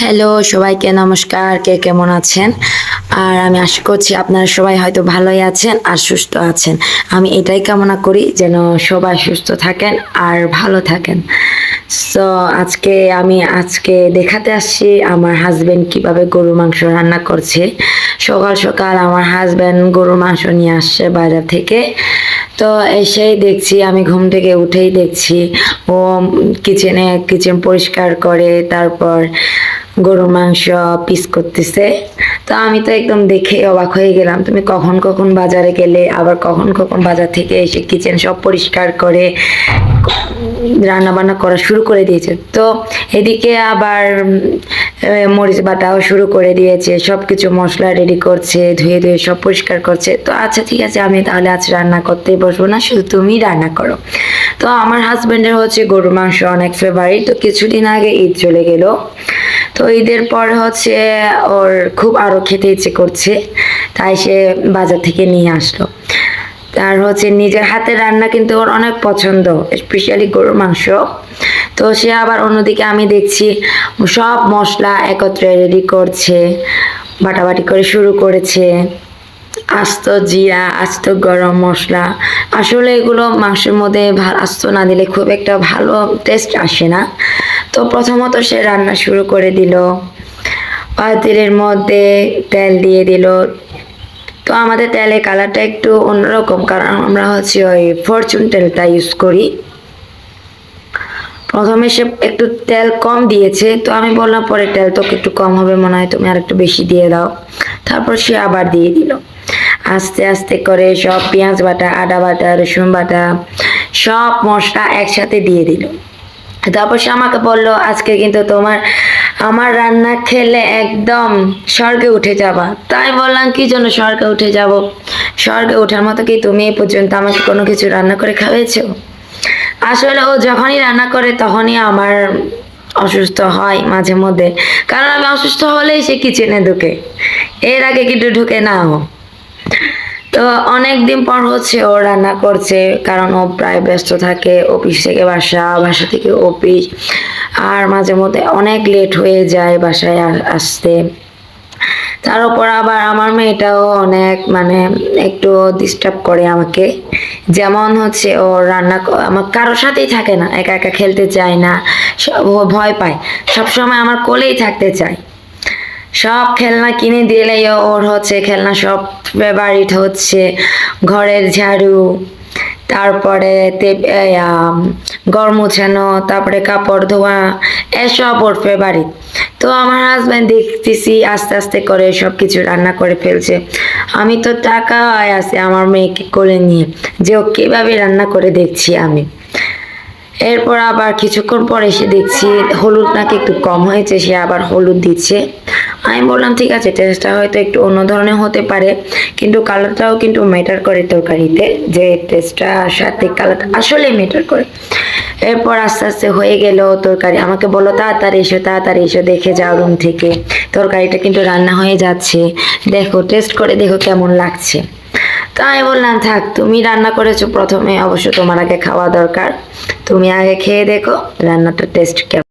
Hello সবাইকে নমস্কার। কে কেমন আছেন? আর আমি আশা করছি আপনারা সবাই হয়তো ভালোই আছেন আর সুস্থ আছেন। আমি এটাই কামনা করি যেন সবাই সুস্থ থাকেন আর ভালো থাকেন। সো আজকে আমি আজকে দেখাতে আসছি আমার হাজব্যান্ড কীভাবে গরুর মাংস রান্না করছে। সকাল সকাল আমার হাজব্যান্ড গরুর মাংস নিয়ে আসছে বাজার থেকে। তো এসেই দেখছি, আমি ঘুম থেকে উঠেই দেখছি। ও কিচেনে কিচেন পরিষ্কার করে, তারপর গরুর মাংস পিস করতেছে। তো আমি তো একদম দেখে অবাক হয়ে গেলাম, তুমি কখন কখন বাজারে গেলে, আবার কখন কখন বাজার থেকে এসে কিচেন সব পরিষ্কার করে রান্না বান্না করা শুরু করে দিয়েছে। তো এদিকে আবার মরিচ বাটাও শুরু করে দিয়েছে সব কিছু মশলা রেডি করছে, ধুয়ে ধুয়ে সব পরিষ্কার করছে। তো আচ্ছা ঠিক আছে, আমি তাহলে আজ রান্না করতেই বসবো না, শুধু তুমি রান্না করো। তো আমার হাজব্যান্ডের হচ্ছে গরুর মাংস অনেক ফেভারিট তো কিছুদিন আগে ঈদ চলে গেল। তো ঈদের পর হচ্ছে ওর খুব আরও খেতে ইচ্ছে করছে, তাই সে বাজার থেকে নিয়ে আসলো। তার হচ্ছে নিজের হাতে রান্না কিন্তু ওর অনেক পছন্দ স্পেশালি গরুর মাংস। তো সে আবার অন্যদিকে আমি দেখছি সব মশলা একত্রে রেডি করছে, বাটাবাটি করে শুরু করেছে। আস্ত জিরা, আস্ত গরম মশলা। আসলে এগুলো মাংসের মধ্যে আস্ত না দিলে খুব একটা ভালো টেস্ট আসে না। তো প্রথমত সে রান্না শুরু করে দিল। পাতিলের মধ্যে তেল দিয়ে দিল। তো আমাদের তেলের কালারটা একটু অন্যরকম, কারণ আমরা হচ্ছে ওই ফরচুন তেলটা ইউজ করি। প্রথমে সে একটু তেল কম দিয়েছে, তো আমি বললাম পরে তেল তো একটু কম হবে, মনে হয় তুমি আর একটু বেশি দিয়ে দাও। তারপর সে আবার দিয়ে দিল। আস্তে আস্তে করে সব পেঁয়াজ বাটা, আদা বাটা, রসুন বাটা, সব মশলা একসাথে দিয়ে দিল। তারপর সে আমাকে বলল, আজকে কিন্তু তোমার আমার রান্না খেলে একদম স্বর্গে উঠে যাবা। তাই বললাম, কি জন্য স্বর্গে উঠে যাব? স্বর্গে ওঠার মতো কি তুমি এই পর্যন্ত আমাকে কোনো কিছু রান্না করে খাওয়াইছো? আসলে ও যখনই রান্না করে তখনই আমার অসুস্থ হয় মাঝে মধ্যে। কারণ আমি অসুস্থ হলেই সে কিচেনে ঢুকে। এর আগে কিন্তু ঢুকে না ও। তো অনেক দিন পর হচ্ছে ও রান্না করছে, কারণ ও প্রায় ব্যস্ত থাকে, অফিস থেকে বাসা বাসা থেকে অফিস। আর মাঝে মধ্যে অনেক লেট হয়ে যায় বাসায় আসতে। তার উপর আবার আমার মেয়েটাও অনেক মানে একটু ডিস্টার্ব করে আমাকে। যেমন হচ্ছে ও রান্না আমার কারোর সাথেই থাকে না, একা একা খেলতে চায় না, স- ও ভয় পায়। সবসময় আমার কোলেই থাকতে চায়। সব খেলনা কিনে দিলেই ওর হচ্ছে খেলনা সব ফেভারিট হচ্ছে, ঘরের ঝাড়ু তারপরে ঘর মুছানো তারপরে কাপড় ধোয়া এসব ওর ফেভারিট তো আমার হাজব্যান্ড দেখতেছি, আস্তে আস্তে করে সব কিছু রান্না করে ফেলছে। আমি তো টাকা আছে আমার মেয়েকে করে নিয়ে, যে ও কীভাবে রান্না করে দেখছি আমি। এরপর আবার কিছুক্ষণ পর এসে দেখছি হলুদ নাকি একটু কম হয়েছে, সে আবার হলুদ দিচ্ছে। আমি বললাম, ঠিক আছে টেস্টটা হয়তো একটু অন্য ধরনের হতে পারে, কিন্তু কালারটাও কিন্তু ম্যাটার করে তরকারিতে, যে টেস্টটা সাথে কালারটা আসলে ম্যাটার করে। এরপর আস্তে আস্তে হয়ে গেল তরকারি। আমাকে বলো তাড়াতাড়ি এসো তাড়াতাড়ি এসো, দেখে যাও রুম থেকে। তরকারিটা কিন্তু রান্না হয়ে যাচ্ছে। দেখো টেস্ট করে দেখো কেমন লাগছে। তো আমি বললাম, থাক, তুমি রান্না করেছ প্রথমে, অবশ্য তোমার আগে খাওয়া দরকার। তুমি আগে খেয়ে দেখো, রান্নাটা টেস্ট কেমন